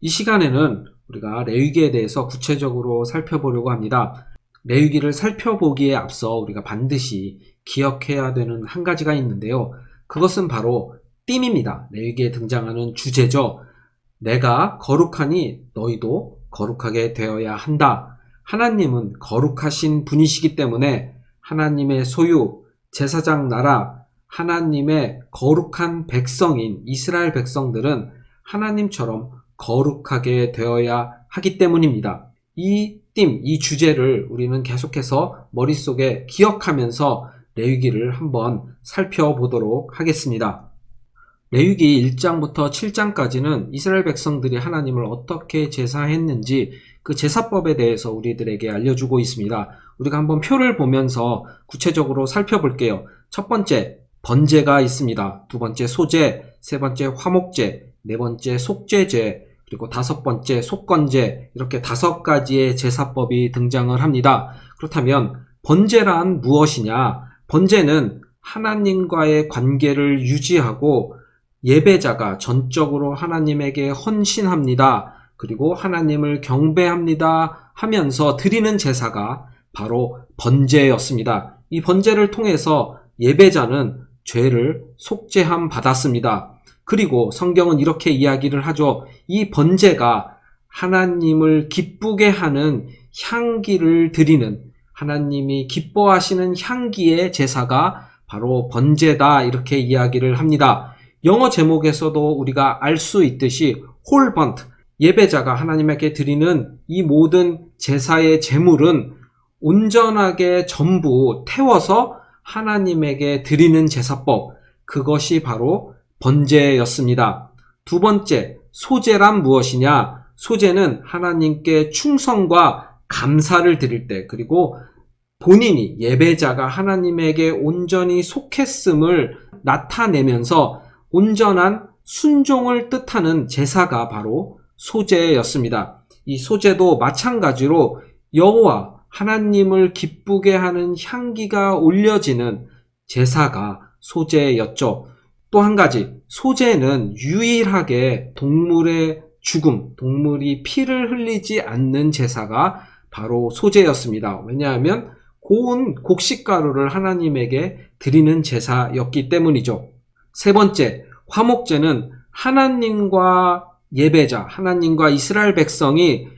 이 시간에는 우리가 레위기에 대해서 구체적으로 살펴보려고 합니다. 레위기를 살펴보기에 앞서 우리가 반드시 기억해야 되는 한 가지가 있는데요. 그것은 바로 띠입니다. 레위기에 등장하는 주제죠. 내가 거룩하니 너희도 거룩하게 되어야 한다. 하나님은 거룩하신 분이시기 때문에 하나님의 소유, 제사장 나라, 하나님의 거룩한 백성인 이스라엘 백성들은 하나님처럼 거룩하게 되어야 하기 때문입니다. 이 띠, 이 주제를 우리는 계속해서 머릿속에 기억하면서 레위기를 한번 살펴보도록 하겠습니다. 레위기 1장부터 7장까지는 이스라엘 백성들이 하나님을 어떻게 제사했는지 그 제사법에 대해서 우리들에게 알려주고 있습니다. 우리가 한번 표를 보면서 구체적으로 살펴볼게요. 첫 번째, 번제가 있습니다. 두 번째, 소제, 세 번째, 화목제, 네 번째, 속제제, 그리고 다섯 번째, 속건제, 이렇게 다섯 가지의 제사법이 등장을 합니다. 그렇다면, 번제란 무엇이냐? 번제는 하나님과의 관계를 유지하고 예배자가 전적으로 하나님에게 헌신합니다. 그리고 하나님을 경배합니다 하면서 드리는 제사가 바로 번제였습니다. 이 번제를 통해서 예배자는 죄를 속죄함 받았습니다. 그리고 성경은 이렇게 이야기를 하죠. 이 번제가 하나님을 기쁘게 하는 향기를 드리는 하나님이 기뻐하시는 향기의 제사가 바로 번제다 이렇게 이야기를 합니다. 영어 제목에서도 우리가 알 수 있듯이 홀번트 예배자가 하나님에게 드리는 이 모든 제사의 제물은 온전하게 전부 태워서 하나님에게 드리는 제사법 그것이 바로 번제였습니다. 두 번째 소제란 무엇이냐? 소제는 하나님께 충성과 감사를 드릴 때 그리고 본인이 예배자가 하나님에게 온전히 속했음을 나타내면서 온전한 순종을 뜻하는 제사가 바로 소제였습니다. 이 소제도 마찬가지로 여호와 하나님을 기쁘게 하는 향기가 올려지는 제사가 소제였죠. 또 한 가지, 소제는 유일하게 동물의 죽음, 동물이 피를 흘리지 않는 제사가 바로 소제였습니다. 왜냐하면 고운 곡식가루를 하나님에게 드리는 제사였기 때문이죠. 세 번째, 화목제는 하나님과 예배자, 하나님과 이스라엘 백성이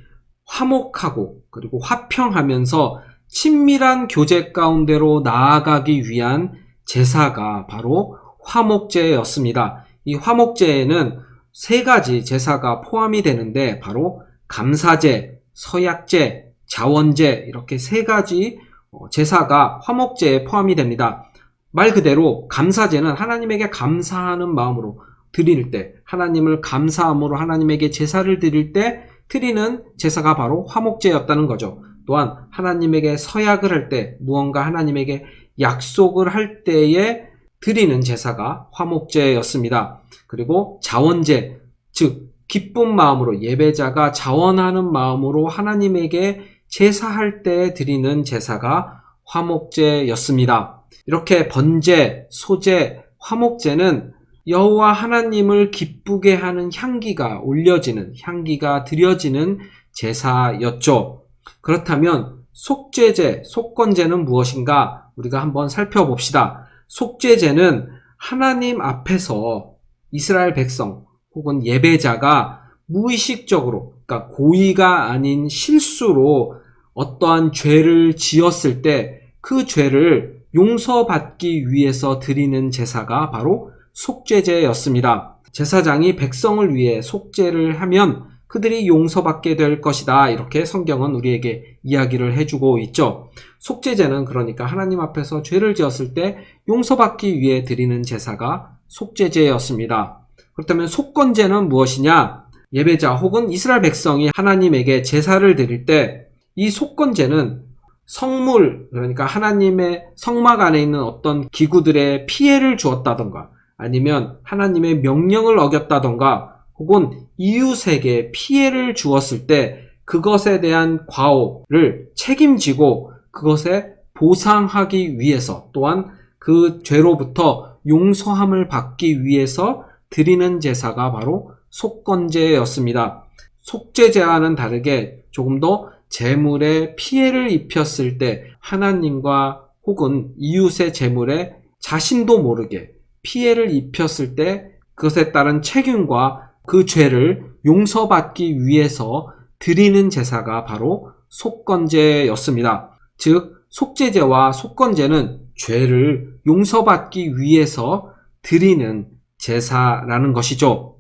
화목하고 그리고 화평하면서 친밀한 교제 가운데로 나아가기 위한 제사가 바로 화목제였습니다. 이 화목제에는 세 가지 제사가 포함이 되는데 바로 감사제, 서약제, 자원제 이렇게 세 가지 어, 제사가 화목제에 포함이 됩니다. 말 그대로 감사제는 하나님에게 감사하는 마음으로 드릴 때 하나님을 감사함으로 하나님에게 제사를 드릴 때 드리는 제사가 바로 화목제였다는 거죠. 또한 하나님에게 서약을 할 때 무언가 하나님에게 약속을 할 때에 드리는 제사가 화목제였습니다. 그리고 자원제, 즉 기쁜 마음으로 예배자가 자원하는 마음으로 하나님에게 제사할 때 드리는 제사가 화목제였습니다. 이렇게 번제, 소제, 화목제는 여호와 하나님을 기쁘게 하는 향기가 올려지는 향기가 드려지는 제사였죠. 그렇다면 속죄제, 속건제는 무엇인가? 우리가 한번 살펴봅시다. 속죄제는 하나님 앞에서 이스라엘 백성 혹은 예배자가 무의식적으로 그러니까 고의가 아닌 실수로 어떠한 죄를 지었을 때 그 죄를 용서받기 위해서 드리는 제사가 바로 속죄제였습니다. 제사장이 백성을 위해 속죄를 하면 그들이 용서받게 될 것이다. 이렇게 성경은 우리에게 이야기를 해주고 있죠. 속죄제는 그러니까 하나님 앞에서 죄를 지었을 때 용서받기 위해 드리는 제사가 속죄제였습니다. 그렇다면 속건제는 무엇이냐? 예배자 혹은 이스라엘 백성이 하나님에게 제사를 드릴 때 이 속건제는 성물, 그러니까 하나님의 성막 안에 있는 어떤 기구들의 피해를 주었다던가 아니면 하나님의 명령을 어겼다던가 혹은 이웃에게 피해를 주었을 때 그것에 대한 과오를 책임지고 그것에 보상하기 위해서 또한 그 죄로부터 용서함을 받기 위해서 드리는 제사가 바로 속건제였습니다. 속죄제와는 다르게 조금 더 재물에 피해를 입혔을 때 하나님과 혹은 이웃의 재물에 자신도 모르게 피해를 입혔을 때 그것에 따른 책임과 그 죄를 용서받기 위해서 드리는 제사가 바로 속건제였습니다. 즉 속죄제와 속건제는 죄를 용서받기 위해서 드리는 제사라는 것이죠.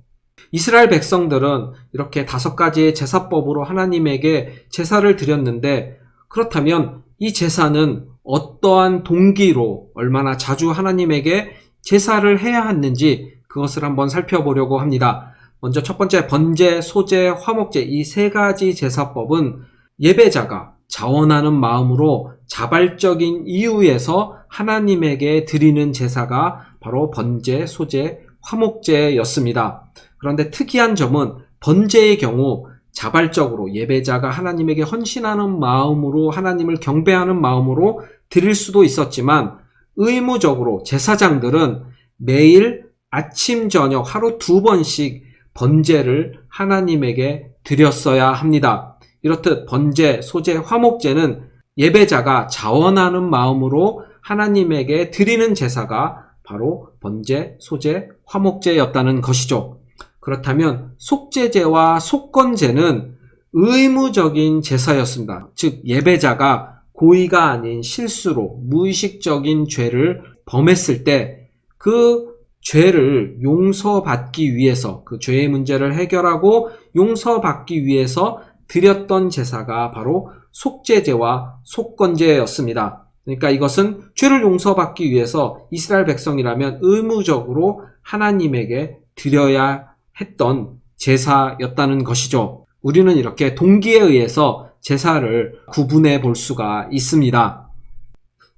이스라엘 백성들은 이렇게 다섯 가지의 제사법으로 하나님에게 제사를 드렸는데 그렇다면 이 제사는 어떠한 동기로 얼마나 자주 하나님에게 제사를 해야 하는지 그것을 한번 살펴보려고 합니다. 먼저 첫 번째 번제, 소제, 화목제 이 세 가지 제사법은 예배자가 자원하는 마음으로 자발적인 이유에서 하나님에게 드리는 제사가 바로 번제, 소제, 화목제였습니다. 그런데 특이한 점은 번제의 경우 자발적으로 예배자가 하나님에게 헌신하는 마음으로 하나님을 경배하는 마음으로 드릴 수도 있었지만 의무적으로 제사장들은 매일 아침 저녁 하루 두 번씩 번제를 하나님에게 드렸어야 합니다. 이렇듯 번제, 소제, 화목제는 예배자가 자원하는 마음으로 하나님에게 드리는 제사가 바로 번제, 소제, 화목제였다는 것이죠. 그렇다면 속죄제와 속건제는 의무적인 제사였습니다. 즉 예배자가 고의가 아닌 실수로 무의식적인 죄를 범했을 때 그 죄를 용서받기 위해서 그 죄의 문제를 해결하고 용서받기 위해서 드렸던 제사가 바로 속죄제와 속건제였습니다. 그러니까 이것은 죄를 용서받기 위해서 이스라엘 백성이라면 의무적으로 하나님에게 드려야 했던 제사였다는 것이죠. 우리는 이렇게 동기에 의해서 제사를 구분해 볼 수가 있습니다.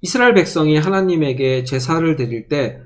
이스라엘 백성이 하나님에게 제사를 드릴 때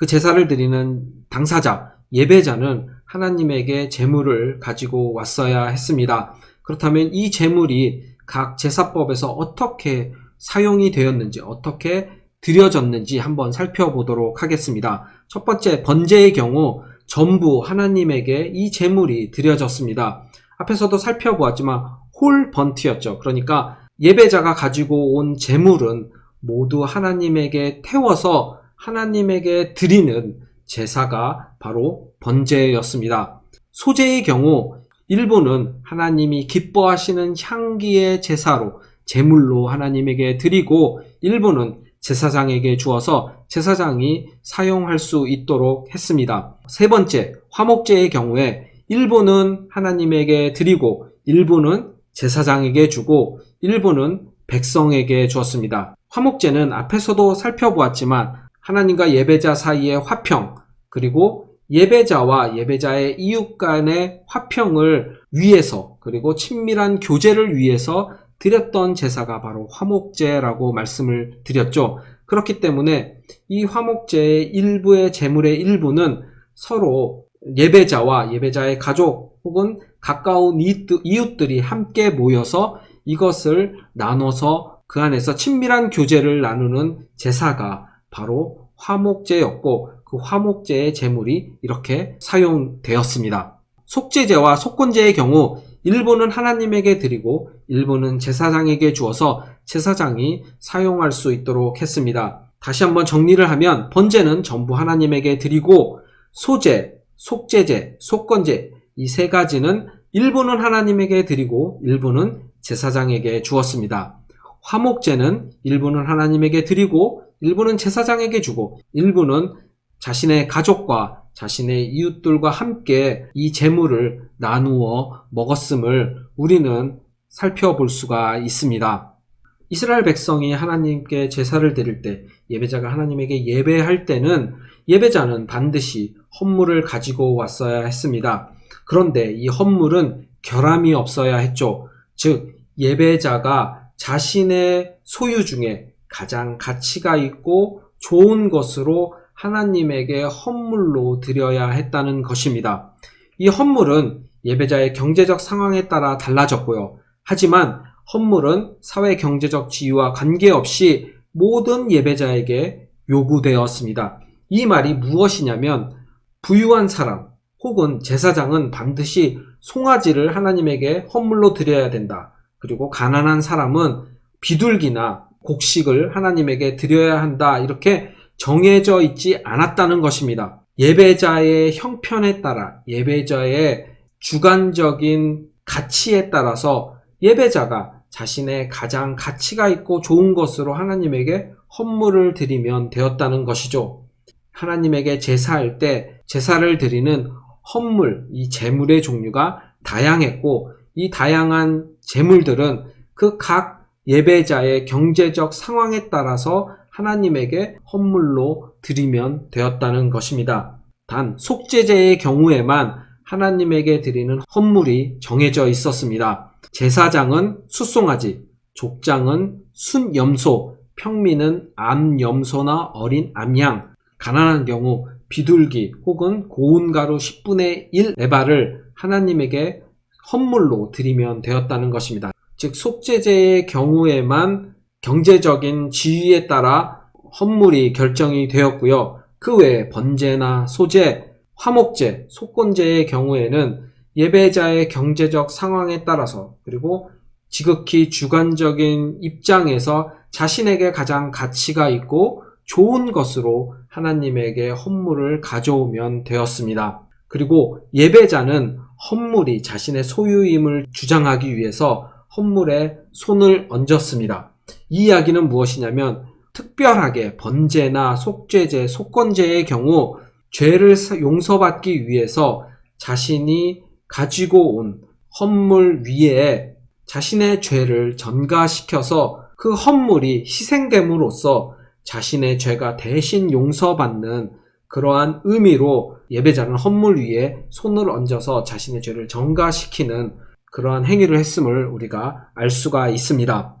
그 제사를 드리는 당사자, 예배자는 하나님에게 제물을 가지고 왔어야 했습니다. 그렇다면 이 제물이 각 제사법에서 어떻게 사용이 되었는지, 어떻게 드려졌는지 한번 살펴보도록 하겠습니다. 첫 번째, 번제의 경우 전부 하나님에게 이 제물이 드려졌습니다. 앞에서도 살펴보았지만 홀 번트였죠. 그러니까 예배자가 가지고 온 제물은 모두 하나님에게 태워서 하나님에게 드리는 제사가 바로 번제였습니다. 소제의 경우 일부는 하나님이 기뻐하시는 향기의 제사로 제물로 하나님에게 드리고 일부는 제사장에게 주어서 제사장이 사용할 수 있도록 했습니다. 세 번째, 화목제의 경우에 일부는 하나님에게 드리고 일부는 제사장에게 주고 일부는 백성에게 주었습니다. 화목제는 앞에서도 살펴보았지만 하나님과 예배자 사이의 화평, 그리고 예배자와 예배자의 이웃 간의 화평을 위해서, 그리고 친밀한 교제를 위해서 드렸던 제사가 바로 화목제라고 말씀을 드렸죠. 그렇기 때문에 이 화목제의 일부의 제물의 일부는 서로 예배자와 예배자의 가족 혹은 가까운 이웃들이 함께 모여서 이것을 나눠서 그 안에서 친밀한 교제를 나누는 제사가 바로 화목제였고 그 화목제의 제물이 이렇게 사용되었습니다. 속죄제와 속건제의 경우 일부는 하나님에게 드리고 일부는 제사장에게 주어서 제사장이 사용할 수 있도록 했습니다. 다시 한번 정리를 하면 번제는 전부 하나님에게 드리고 소제, 속죄제, 속건제 이 세 가지는 일부는 하나님에게 드리고 일부는 제사장에게 주었습니다. 화목제는 일부는 하나님에게 드리고 일부는 제사장에게 주고 일부는 자신의 가족과 자신의 이웃들과 함께 이 재물을 나누어 먹었음을 우리는 살펴볼 수가 있습니다. 이스라엘 백성이 하나님께 제사를 드릴 때 예배자가 하나님에게 예배할 때는 예배자는 반드시 헌물을 가지고 왔어야 했습니다. 그런데 이 헌물은 결함이 없어야 했죠. 즉 예배자가 자신의 소유 중에 가장 가치가 있고 좋은 것으로 하나님에게 헌물로 드려야 했다는 것입니다. 이 헌물은 예배자의 경제적 상황에 따라 달라졌고요. 하지만 헌물은 사회 경제적 지위와 관계없이 모든 예배자에게 요구되었습니다. 이 말이 무엇이냐면 부유한 사람 혹은 제사장은 반드시 송아지를 하나님에게 헌물로 드려야 된다. 그리고 가난한 사람은 비둘기나 곡식을 하나님에게 드려야 한다. 이렇게 정해져 있지 않았다는 것입니다. 예배자의 형편에 따라 예배자의 주관적인 가치에 따라서 예배자가 자신의 가장 가치가 있고 좋은 것으로 하나님에게 헌물을 드리면 되었다는 것이죠. 하나님에게 제사할 때 제사를 드리는 헌물, 이 제물의 종류가 다양했고 이 다양한 제물들은 그 각 예배자의 경제적 상황에 따라서 하나님에게 헌물로 드리면 되었다는 것입니다. 단 속죄제의 경우에만 하나님에게 드리는 헌물이 정해져 있었습니다. 제사장은 숫송아지, 족장은 순염소, 평민은 암염소나 어린 암양, 가난한 경우 비둘기 혹은 고운 가루 10분의 1 에바를 하나님에게 헌물로 드리면 되었다는 것입니다. 즉 속죄제의 경우에만 경제적인 지위에 따라 헌물이 결정이 되었고요. 그 외에 번제나 소제, 화목제, 속건제의 경우에는 예배자의 경제적 상황에 따라서 그리고 지극히 주관적인 입장에서 자신에게 가장 가치가 있고 좋은 것으로 하나님에게 헌물을 가져오면 되었습니다. 그리고 예배자는 헌물이 자신의 소유임을 주장하기 위해서 헌물에 손을 얹었습니다. 이 이야기는 무엇이냐면 특별하게 번제나 속죄제, 속건제의 경우 죄를 용서받기 위해서 자신이 가지고 온 헌물 위에 자신의 죄를 전가시켜서 그 헌물이 희생됨으로써 자신의 죄가 대신 용서받는 그러한 의미로 예배자는 헌물 위에 손을 얹어서 자신의 죄를 전가시키는 그러한 행위를 했음을 우리가 알 수가 있습니다.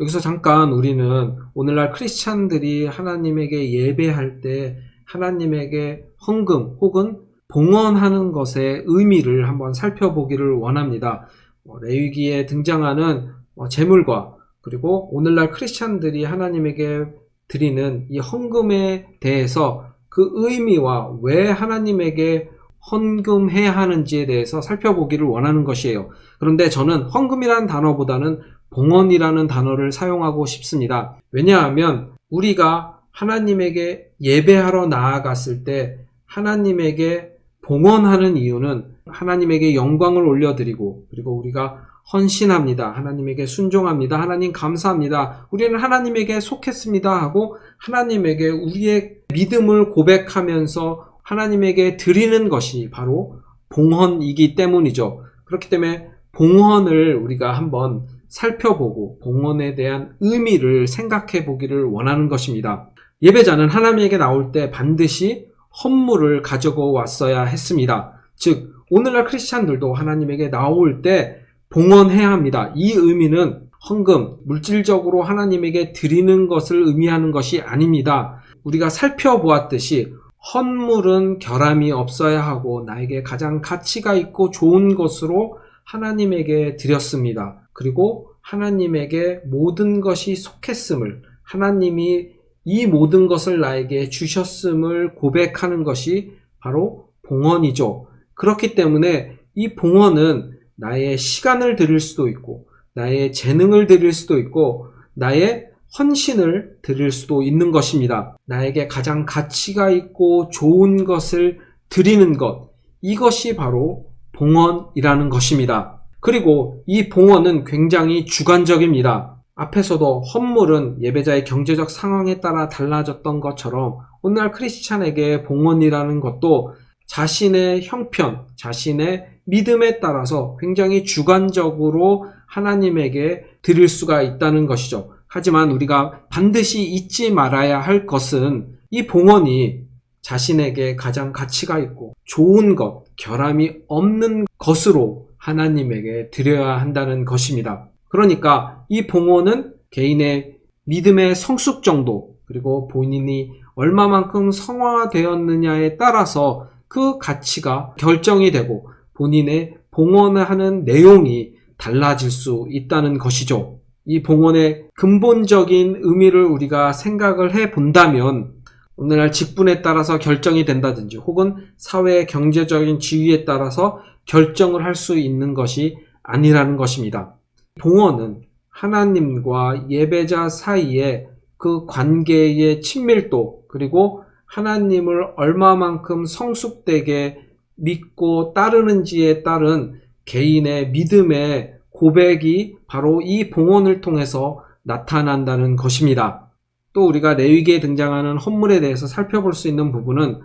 여기서 잠깐 우리는 오늘날 크리스찬들이 하나님에게 예배할 때 하나님에게 헌금 혹은 봉헌하는 것의 의미를 한번 살펴보기를 원합니다. 어, 레위기에 등장하는 어, 제물과 그리고 오늘날 크리스찬들이 하나님에게 드리는 이 헌금에 대해서 그 의미와 왜 하나님에게 헌금해야 하는지에 대해서 살펴보기를 원하는 것이에요. 그런데 저는 헌금이라는 단어보다는 봉헌이라는 단어를 사용하고 싶습니다. 왜냐하면 우리가 하나님에게 예배하러 나아갔을 때 하나님에게 봉헌하는 이유는 하나님에게 영광을 올려드리고 그리고 우리가 헌신합니다. 하나님에게 순종합니다. 하나님 감사합니다. 우리는 하나님에게 속했습니다. 하고 하나님에게 우리의 믿음을 고백하면서 하나님에게 드리는 것이 바로 봉헌이기 때문이죠. 그렇기 때문에 봉헌을 우리가 한번 살펴보고 봉헌에 대한 의미를 생각해 보기를 원하는 것입니다. 예배자는 하나님에게 나올 때 반드시 헌물을 가지고 왔어야 했습니다. 즉, 오늘날 크리스찬들도 하나님에게 나올 때 봉헌해야 합니다. 이 의미는 헌금, 물질적으로 하나님에게 드리는 것을 의미하는 것이 아닙니다. 우리가 살펴보았듯이 헌물은 결함이 없어야 하고 나에게 가장 가치가 있고 좋은 것으로 하나님에게 드렸습니다. 그리고 하나님에게 모든 것이 속했음을 하나님이 이 모든 것을 나에게 주셨음을 고백하는 것이 바로 봉헌이죠. 그렇기 때문에 이 봉헌은 나의 시간을 드릴 수도 있고, 나의 재능을 드릴 수도 있고, 나의 헌신을 드릴 수도 있는 것입니다. 나에게 가장 가치가 있고 좋은 것을 드리는 것, 이것이 바로 봉헌이라는 것입니다. 그리고 이 봉헌은 굉장히 주관적입니다. 앞에서도 헌물은 예배자의 경제적 상황에 따라 달라졌던 것처럼 오늘날 크리스찬에게 봉헌이라는 것도 자신의 형편, 자신의 믿음에 따라서 굉장히 주관적으로 하나님에게 드릴 수가 있다는 것이죠. 하지만 우리가 반드시 잊지 말아야 할 것은 이 봉헌이 자신에게 가장 가치가 있고 좋은 것, 결함이 없는 것으로 하나님에게 드려야 한다는 것입니다. 그러니까 이 봉헌은 개인의 믿음의 성숙 정도, 그리고 본인이 얼마만큼 성화되었느냐에 따라서 그 가치가 결정이 되고 본인의 봉헌을 하는 내용이 달라질 수 있다는 것이죠. 이 봉헌의 근본적인 의미를 우리가 생각을 해 본다면 오늘날 직분에 따라서 결정이 된다든지 혹은 사회의 경제적인 지위에 따라서 결정을 할 수 있는 것이 아니라는 것입니다. 봉헌은 하나님과 예배자 사이에 그 관계의 친밀도 그리고 하나님을 얼마만큼 성숙되게 믿고 따르는지에 따른 개인의 믿음의 고백이 바로 이 봉헌을 통해서 나타난다는 것입니다. 또 우리가 레위기에 등장하는 헌물에 대해서 살펴볼 수 있는 부분은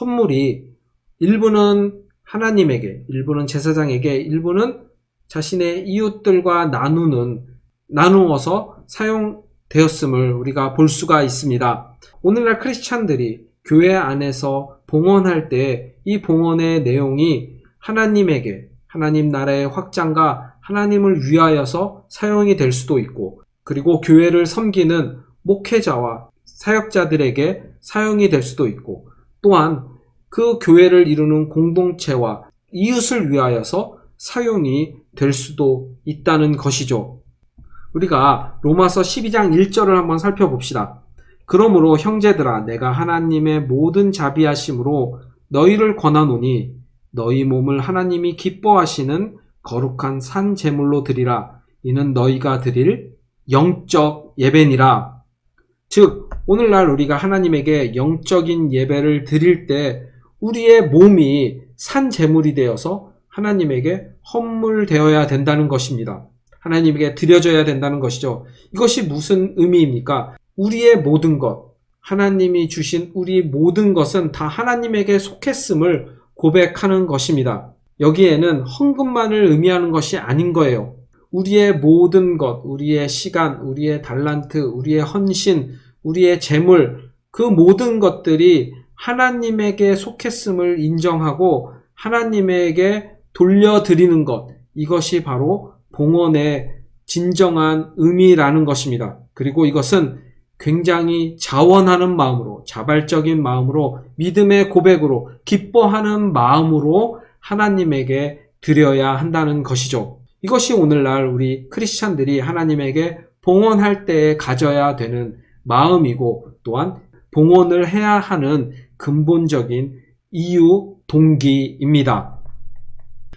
헌물이 일부는 하나님에게, 일부는 제사장에게, 일부는 자신의 이웃들과 나누는 나누어서 사용되었음을 우리가 볼 수가 있습니다. 오늘날 크리스찬들이 교회 안에서 봉헌할 때 이 봉헌의 내용이 하나님에게 하나님 나라의 확장과 하나님을 위하여서 사용이 될 수도 있고 그리고 교회를 섬기는 목회자와 사역자들에게 사용이 될 수도 있고 또한 그 교회를 이루는 공동체와 이웃을 위하여서 사용이 될 수도 있다는 것이죠. 우리가 로마서 12장 1절을 한번 살펴봅시다. 그러므로 형제들아 내가 하나님의 모든 자비하심으로 너희를 권하노니 너희 몸을 하나님이 기뻐하시는 거룩한 산 제물로 드리라 이는 너희가 드릴 영적 예배니라 즉 오늘날 우리가 하나님에게 영적인 예배를 드릴 때 우리의 몸이 산 제물이 되어서 하나님에게 헌물되어야 된다는 것입니다. 하나님에게 드려져야 된다는 것이죠. 이것이 무슨 의미입니까? 우리의 모든 것, 하나님이 주신 우리 모든 것은 다 하나님에게 속했음을 고백하는 것입니다. 여기에는 헌금만을 의미하는 것이 아닌 거예요. 우리의 모든 것, 우리의 시간, 우리의 달란트, 우리의 헌신, 우리의 재물, 그 모든 것들이 하나님에게 속했음을 인정하고 하나님에게 돌려드리는 것, 이것이 바로 봉헌의 진정한 의미라는 것입니다. 그리고 이것은 굉장히 자원하는 마음으로, 자발적인 마음으로, 믿음의 고백으로, 기뻐하는 마음으로 하나님에게 드려야 한다는 것이죠. 이것이 오늘날 우리 크리스찬들이 하나님에게 봉헌할 때 가져야 되는 마음이고 또한 봉헌을 해야 하는 근본적인 이유, 동기입니다.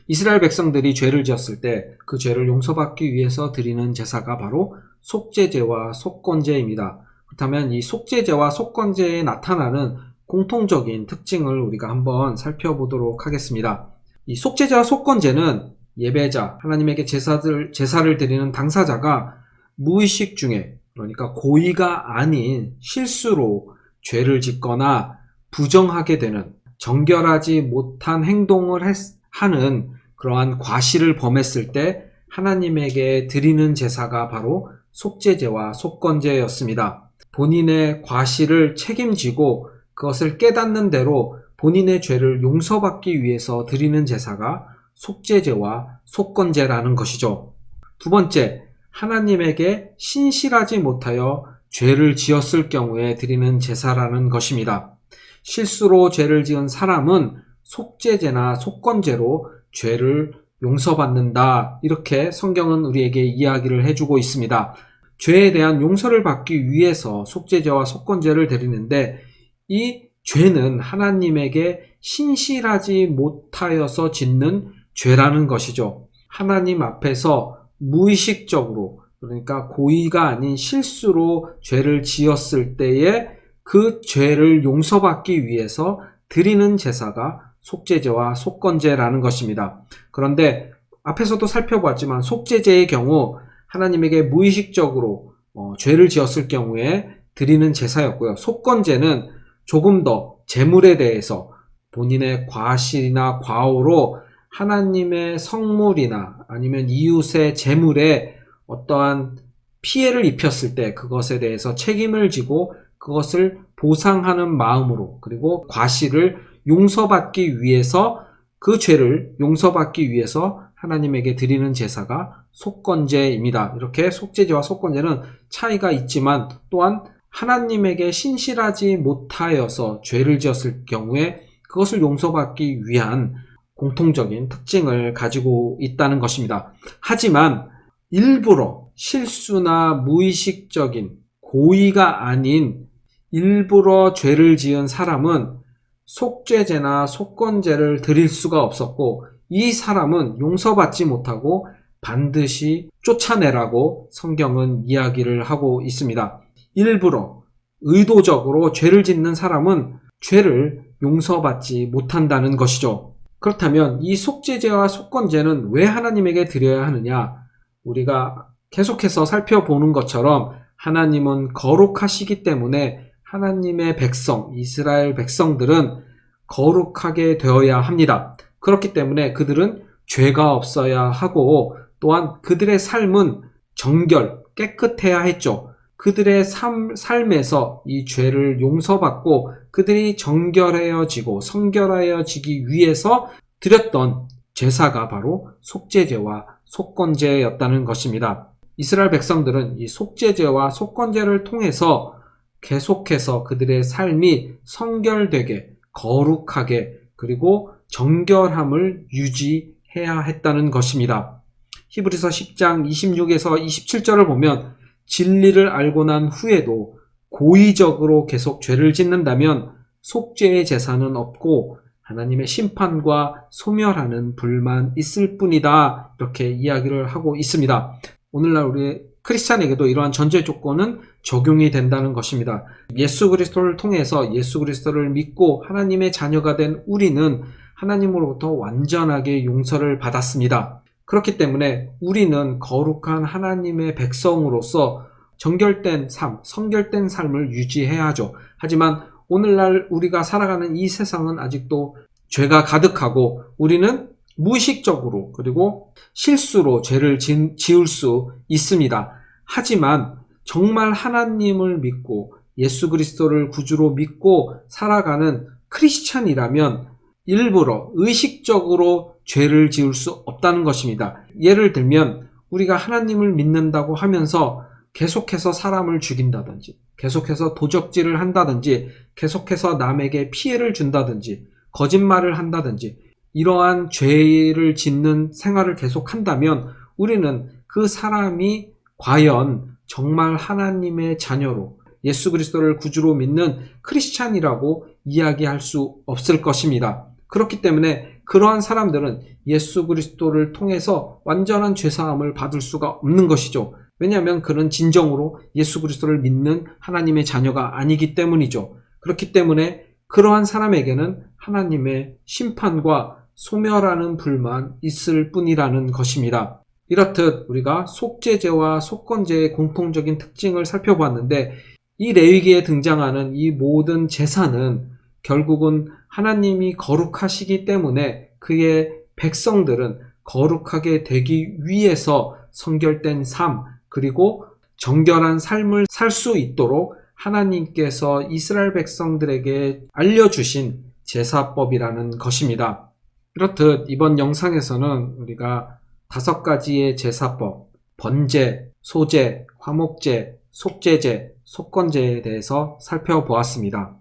이스라엘 백성들이 죄를 지었을 때 그 죄를 용서받기 위해서 드리는 제사가 바로 속죄제와 속건제입니다. 그렇다면 이 속죄제와 속건제에 나타나는 공통적인 특징을 우리가 한번 살펴보도록 하겠습니다. 이 속죄제와 속건제는 예배자, 하나님에게 제사들, 제사를 드리는 당사자가 무의식 중에, 그러니까 고의가 아닌 실수로 죄를 짓거나 부정하게 되는, 정결하지 못한 행동을 했, 하는 그러한 과실을 범했을 때 하나님에게 드리는 제사가 바로 속죄제와 속건제였습니다. 본인의 과실을 책임지고 그것을 깨닫는 대로 본인의 죄를 용서받기 위해서 드리는 제사가 속죄제와 속건제라는 것이죠. 두 번째, 하나님에게 신실하지 못하여 죄를 지었을 경우에 드리는 제사라는 것입니다. 실수로 죄를 지은 사람은 속죄제나 속건제로 죄를 용서받는다. 이렇게 성경은 우리에게 이야기를 해주고 있습니다. 죄에 대한 용서를 받기 위해서 속죄제와 속건제를 드리는데 이 죄는 하나님에게 신실하지 못하여서 짓는 죄라는 것이죠. 하나님 앞에서 무의식적으로 그러니까 고의가 아닌 실수로 죄를 지었을 때에 그 죄를 용서받기 위해서 드리는 제사가 속죄제와 속건제라는 것입니다. 그런데 앞에서도 살펴봤지만 속죄제의 경우 하나님에게 무의식적으로 어, 죄를 지었을 경우에 드리는 제사였고요. 속건제는 조금 더 재물에 대해서 본인의 과실이나 과오로 하나님의 성물이나 아니면 이웃의 재물에 어떠한 피해를 입혔을 때 그것에 대해서 책임을 지고 그것을 보상하는 마음으로 그리고 과실을 용서받기 위해서 그 죄를 용서받기 위해서 하나님에게 드리는 제사가 속건제입니다. 이렇게 속죄제와 속건제는 차이가 있지만 또한 하나님에게 신실하지 못하여서 죄를 지었을 경우에 그것을 용서받기 위한 공통적인 특징을 가지고 있다는 것입니다. 하지만 일부러 실수나 무의식적인 고의가 아닌 일부러 죄를 지은 사람은 속죄제나 속건제를 드릴 수가 없었고 이 사람은 용서받지 못하고 반드시 쫓아내라고 성경은 이야기를 하고 있습니다. 일부러 의도적으로 죄를 짓는 사람은 죄를 용서받지 못한다는 것이죠. 그렇다면 이 속죄제와 속건제는 왜 하나님에게 드려야 하느냐? 우리가 계속해서 살펴보는 것처럼 하나님은 거룩하시기 때문에 하나님의 백성, 이스라엘 백성들은 거룩하게 되어야 합니다. 그렇기 때문에 그들은 죄가 없어야 하고 또한 그들의 삶은 정결, 깨끗해야 했죠. 그들의 삶, 삶에서 이 죄를 용서받고 그들이 정결해지고 성결하여지기 위해서 드렸던 제사가 바로 속죄제와 속건제였다는 것입니다. 이스라엘 백성들은 이 속죄제와 속건제를 통해서 계속해서 그들의 삶이 성결되게 거룩하게 그리고 정결함을 유지해야 했다는 것입니다. 히브리서 10장 26에서 27절을 보면 진리를 알고 난 후에도 고의적으로 계속 죄를 짓는다면 속죄의 제사는 없고 하나님의 심판과 소멸하는 불만 있을 뿐이다. 이렇게 이야기를 하고 있습니다. 오늘날 우리 크리스찬에게도 이러한 전제 조건은 적용이 된다는 것입니다. 예수 그리스도를 통해서 예수 그리스도를 믿고 하나님의 자녀가 된 우리는 하나님으로부터 완전하게 용서를 받았습니다. 그렇기 때문에 우리는 거룩한 하나님의 백성으로서 정결된 삶, 성결된 삶을 유지해야죠. 하지만 오늘날 우리가 살아가는 이 세상은 아직도 죄가 가득하고 우리는 무의식적으로 그리고 실수로 죄를 지- 지을 수 있습니다. 하지만 정말 하나님을 믿고 예수 그리스도를 구주로 믿고 살아가는 크리스찬이라면 일부러 의식적으로 죄를 지을 수 없다는 것입니다. 예를 들면 우리가 하나님을 믿는다고 하면서 계속해서 사람을 죽인다든지, 계속해서 도적질을 한다든지, 계속해서 남에게 피해를 준다든지, 거짓말을 한다든지, 이러한 죄를 짓는 생활을 계속 한다면 우리는 그 사람이 과연 정말 하나님의 자녀로 예수 그리스도를 구주로 믿는 크리스찬이라고 이야기할 수 없을 것입니다. 그렇기 때문에 그러한 사람들은 예수 그리스도를 통해서 완전한 죄사함을 받을 수가 없는 것이죠. 왜냐하면 그는 진정으로 예수 그리스도를 믿는 하나님의 자녀가 아니기 때문이죠. 그렇기 때문에 그러한 사람에게는 하나님의 심판과 소멸하는 불만 있을 뿐이라는 것입니다. 이렇듯 우리가 속죄제와 속건제의 공통적인 특징을 살펴보았는데 이 레위기에 등장하는 이 모든 제사는 결국은 하나님이 거룩하시기 때문에 그의 백성들은 거룩하게 되기 위해서 성결된 삶 그리고 정결한 삶을 살 수 있도록 하나님께서 이스라엘 백성들에게 알려주신 제사법이라는 것입니다. 이렇듯 이번 영상에서는 우리가 다섯 가지의 제사법, 번제, 소제, 화목제, 속제제, 속건제에 대해서 살펴보았습니다.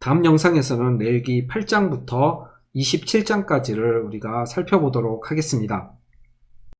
다음 영상에서는 레위기 8장부터 27장까지를 우리가 살펴보도록 하겠습니다.